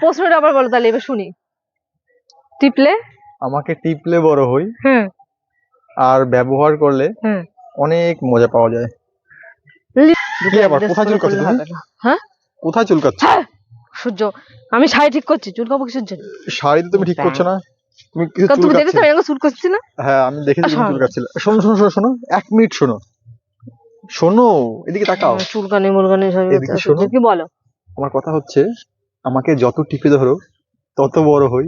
প্রশ্নটা আবার বলো তাহলে এবার শুনি। টিপলে? আমাকে টিপলে বড় হই। হুম। আর ব্যবহার করলে হুম। অনেক মজা পাওয়া যায়। কি আবার কোথায় চুলকাচ্ছ তুমি? হ্যাঁ? কোথায় হ্যাঁ! সূর্য আমি শাড়ি ঠিক করছি চুলকাবো কিসের জন্য শাড়ি তো তুমি ঠিক করছ না। তুমি কিছু আমি চুল না? হ্যাঁ আমি দেখেছি তুমি শোনো। চুলকাচ্ছিলে। শোনো শোনো শোনো শোনো এক মিনিট শোনো। শোনো এদিকে তাকাও। চুলকানি মুলকানি সব শোনো। কি বলো? আমার কথা হচ্ছে আমাকে যত টিপে ধরো তত বড় হই।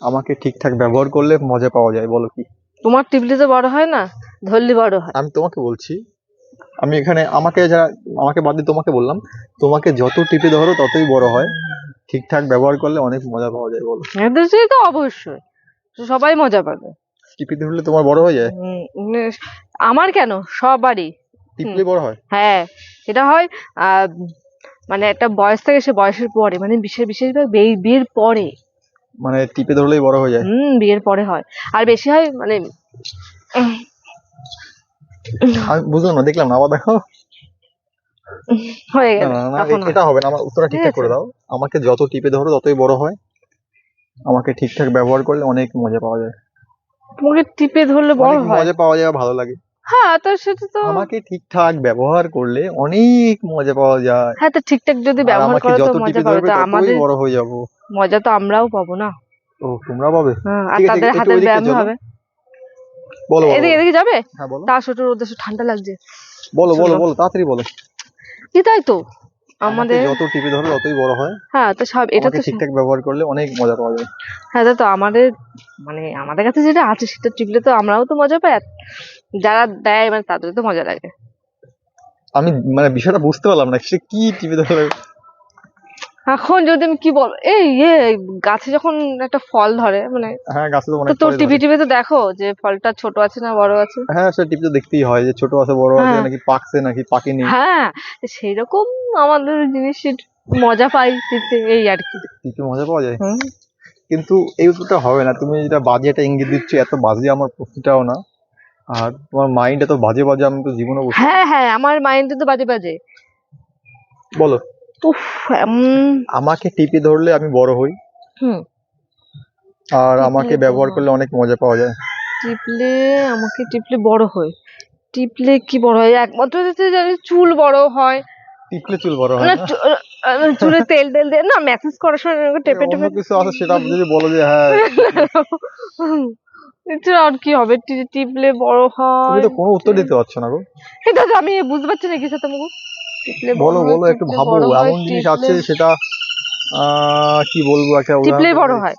আমাকে ঠিকঠাক ব্যবহার করলে মজা পাওয়া যায় বলো কি? তোমার টিপলি তো বড় হয় না ধরলি বড় হয়। আমি তোমাকে বলছি আমি এখানে আমাকে যারা আমাকে বাদ দিয়ে তোমাকে বললাম তোমাকে যত টিপে ধরো ততই বড় হয়। ঠিকঠাক ব্যবহার করলে অনেক মজা পাওয়া যায় বলো। এদের চেয়ে তো অবশ্যই। সবাই মজা পাবে। টিপে ধরলে তোমার বড় হয়ে যায়? আমার কেন? সবারই। টিপলে বড় হয়? হ্যাঁ এটা হয় মানে একটা বয়স থেকে সে বয়সের পরে মানে বিশেষ বিশেষভাবে বিয়ে- বিয়ের পরে। মানে টিপে ধরলেই বড় হয়ে যায়। হুম বিয়ের পরে হয়। আর বেশি হয় মানে আমি বুঝলাম না দেখলাম না আবার দেখো। হয়ে গেল এটা হবে না আমার উত্তরটা ঠিকঠাক করে দাও। আমাকে যত টিপে ধরো ততই বড় হয়। আমাকে ঠিকঠাক ব্যবহার করলে অনেক মজা পাওয়া যায়। তোমাকে টিপে ধরলে বড় হয়। মজা পাওয়া যায় ভালো লাগে। হ্যাঁ তো সেটা তো আমাকে ঠিকঠাক ব্যবহার করলে অনেক মজা পাওয়া যায়। হ্যাঁ তো ঠিকঠাক যদি ব্যবহার করো তো মজা পাবে তো আমাদের বড় হয়ে যাব। মজা তো আমরাও পাবো না। ও তোমরা পাবে? হ্যাঁ, আর তাদের হাতের ব্যায়াম হবে। বলো বলো, এদিকে এদিকে যাবে? হ্যাঁ বলো। তা ছোট রোদে ঠান্ডা লাগছে। বলো বলো বলো তাড়াতাড়ি বলো। কি তাই তো? আমাদের যত টিপে ধরো ততই বড় হয় হ্যাঁ তো সব এটা তো ঠিকঠাক ব্যবহার করলে অনেক মজা পাওয়া যায়। হ্যাঁ তো আমাদের মানে আমাদের কাছে যেটা আছে সেটা টিপলে তো আমরাও তো মজা পাই যারা দেয় মানে তাদের তো মজা লাগে। আমি মানে বিষয়টা বুঝতে পারলাম না সে কি টিপে ধরলে এখন যদি আমি কি বল এই ইয়ে গাছে যখন একটা ফল ধরে মানে হ্যাঁ গাছে তো অনেক তোর ধরে। টিপে তো দেখো যে ফলটা ছোট আছে না বড় আছে? হ্যাঁ সে টিপে তো দেখতেই হয় যে ছোট আছে বড় আছে হ্যাঁ। নাকি পাকছে নাকি পাকেনি। হ্যাঁ সেই রকম আমাদের জিনিসের মজা পাই এই আর কি। টিপে মজা পাওয়া যায়? কিন্তু এই উত্তরটা হবে না। তুমি যেটা বাজে একটা ইঙ্গিত দিচ্ছ এত বাজে আমার প্রশ্নটাও না। আর তোমার মাইন্ড এত বাজে বাজে আমি তো জীবনে হ্যাঁ হ্যাঁ আমার মাইন্ড তো বাজে বাজে। বলো। আমাকে টিপে ধরলে আমি বড় হই। হুম। আর আমাকে ব্যবহার করলে অনেক মজা পাওয়া যায়। টিপলে আমাকে টিপলে বড় হয় টিপলে কি বড় হয়? একমাত্র জানি চুল বড় হয়। টিপলে চুল বড় হয় না না? চু- আহ, চুলে তেল টেল দিয়ে না ম্যাসেজ করার সময় টেপে টেপে কিছু আছে সেটা যদি বলো যে হ্যাঁ। এছাড়া আর কি হবে? টিপলে বড় তুমি হয়। তো কোনো উত্তর দিতে পারছ না গো। এটা আমি বুঝতে পারছি না কিসের তোমাকে টিপলে বড় বলো বলো একটু ভাবো এমন জিনিস আছে সেটা কি বলব? একটা টিপলেই উদাহরণ বড় হয়।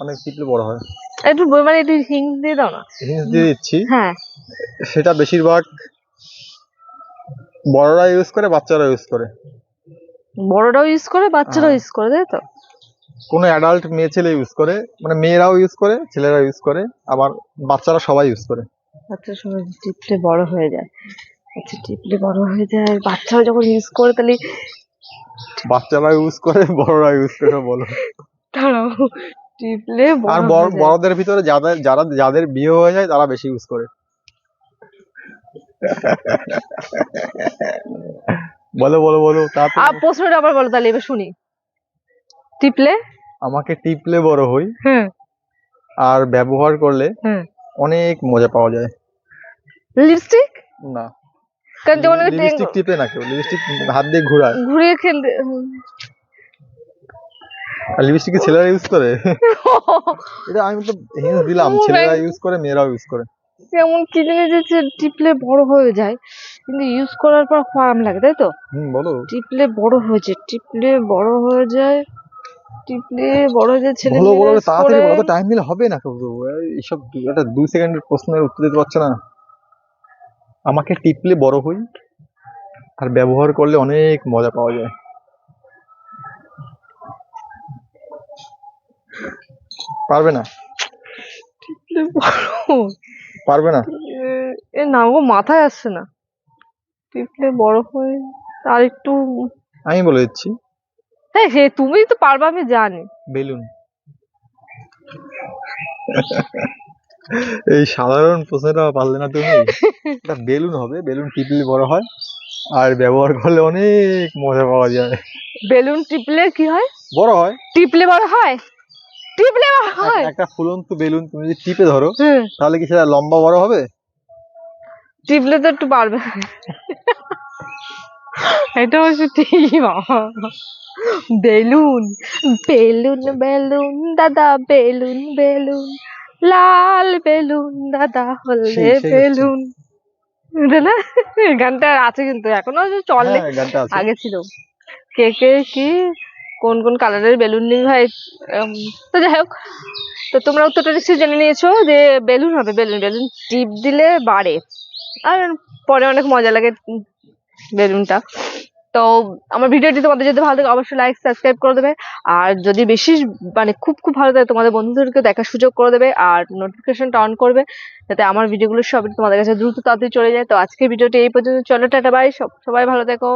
মানে টিপলে বড় হয়। একটু মানে একটু হিংস দিয়ে দাও না। হিন্স দিয়ে দিচ্ছি। হ্যাঁ। সেটা বেশিরভাগ বড়রা ইউজ করে বাচ্চারা ইউজ করে। বড়রাও ইউজ করে বাচ্চারাও হ্যাঁ। ইউজ করে তাই তো? কোনো অ্যাডাল্ট মেয়ে ছেলে ইউজ করে মানে মেয়েরাও ইউজ করে ছেলেরা ইউজ করে আবার বাচ্চারা সবাই ইউজ করে। বাচ্চার টিপলে বড় হয়ে যায়। আচ্ছা টিপলে বড় হয়ে যায়। বাচ্চারা যখন ইউজ করে তাহলে বাচ্চারা ইউজ করে বড়রা ইউজ করে বলো। দাঁড়াও টিপলে আর হয়ে। বড়দের ভিতরে যাদের যারা যাদের বিয়ে হয়ে যায় তারা বেশি ইউজ করে। বলো বলো বলো আর প্রশ্নটা আবার বলো তাহলে এবার শুনি। টিপলে আমাকে টিপলে বড় হই। হুম আর ব্যবহার করলে হুম অনেক মজা পাওয়া যায়। লিপস্টিক না। কারণ যখন লিপস্টিক টিপে না কেউ লিপস্টিক হাত দিয়ে ঘোরায়। ঘুরিয়ে খেলতে আর লিপস্টিক কি ছেলেরা ইউজ করে? এটা আমি তো হিন্স দিলাম ছেলেরা ইউজ করে মেয়েরাও ইউজ করে। এমন কি জিনিস যে টিপলে বড় হয়ে যায় কিন্তু ইউজ করার পর ফার্ম লাগে তাই তো? হুম বলো। টিপলে বড় হয়ে যায় টিপলে বড় হয়ে যায় টিপলে বড় হয়ে যায় ছেলে বলো বলো তাড়াতাড়ি। বলো টাইম দিলে হবে না কেউ এই- এইসব একটা দুই সেকেন্ডের প্রশ্নের উত্তর দিতে পারছে না। আমাকে টিপলে বড় হই আর ব্যবহার করলে অনেক মজা পাওয়া যায়। পারবে না? টিপলে। পারবে না? এ- এ না গো মাথায় আসছে না। টিপলে বড় হয়ে আর একটু আমি বলে দিচ্ছি। হ্যাঁ হে তুমি তো পারবে আমি জানি। বেলুন। এই সাধারণ প্রশ্নটা পারলে না তুমি। এটা বেলুন হবে বেলুন টিপলে বড় হয় আর ব্যবহার করলে অনেক মজা পাওয়া যায়। বেলুন টিপলে কি হয়? বড় হয়। টিপলে বড় হয়? টিপলে বড় হয়? একটা ফুলন্ত বেলুন তুমি যদি টিপে ধরো তাহলে কি সেটা লম্বা বড় হবে? টিপলে তো একটু পারবে এটা অবশ্য ঠিকই বাবা। বেলুন বেলুন বেলুন দাদা বেলুন বেলুন। লাল বেলুন দাদা হলদে বেলুন। না? গানটা আছে কিন্তু এখনও চলে। হ্যাঁ আগে ছিল। কে কে কি? কোন কোন কালারের বেলুন নিই ভাই? তো যাই হোক। তো তোমরা উত্তরটা নিশ্চয়ই জেনে নিয়েছো যে বেলুন হবে বেলুন বেলুন টিপ দিলে বাড়ে। আর পরে অনেক মজা লাগে বেলুনটা। তো আমার ভিডিওটি তোমাদের যদি ভালো লাগে, অবশ্যই লাইক সাবস্ক্রাইব করে দেবে। আর যদি বেশি মানে খুব খুব ভালো লাগে, তোমাদের বন্ধুদেরকে দেখার সুযোগ করে দেবে আর নোটিফিকেশনটা অন করবে, যাতে আমার ভিডিওগুলো সবই তোমাদের কাছে দ্রুত তাড়াতাড়ি চলে যায়। তো আজকের ভিডিওটি এই পর্যন্ত। চলো, টাটা বাই সবাই ভালো থেকো।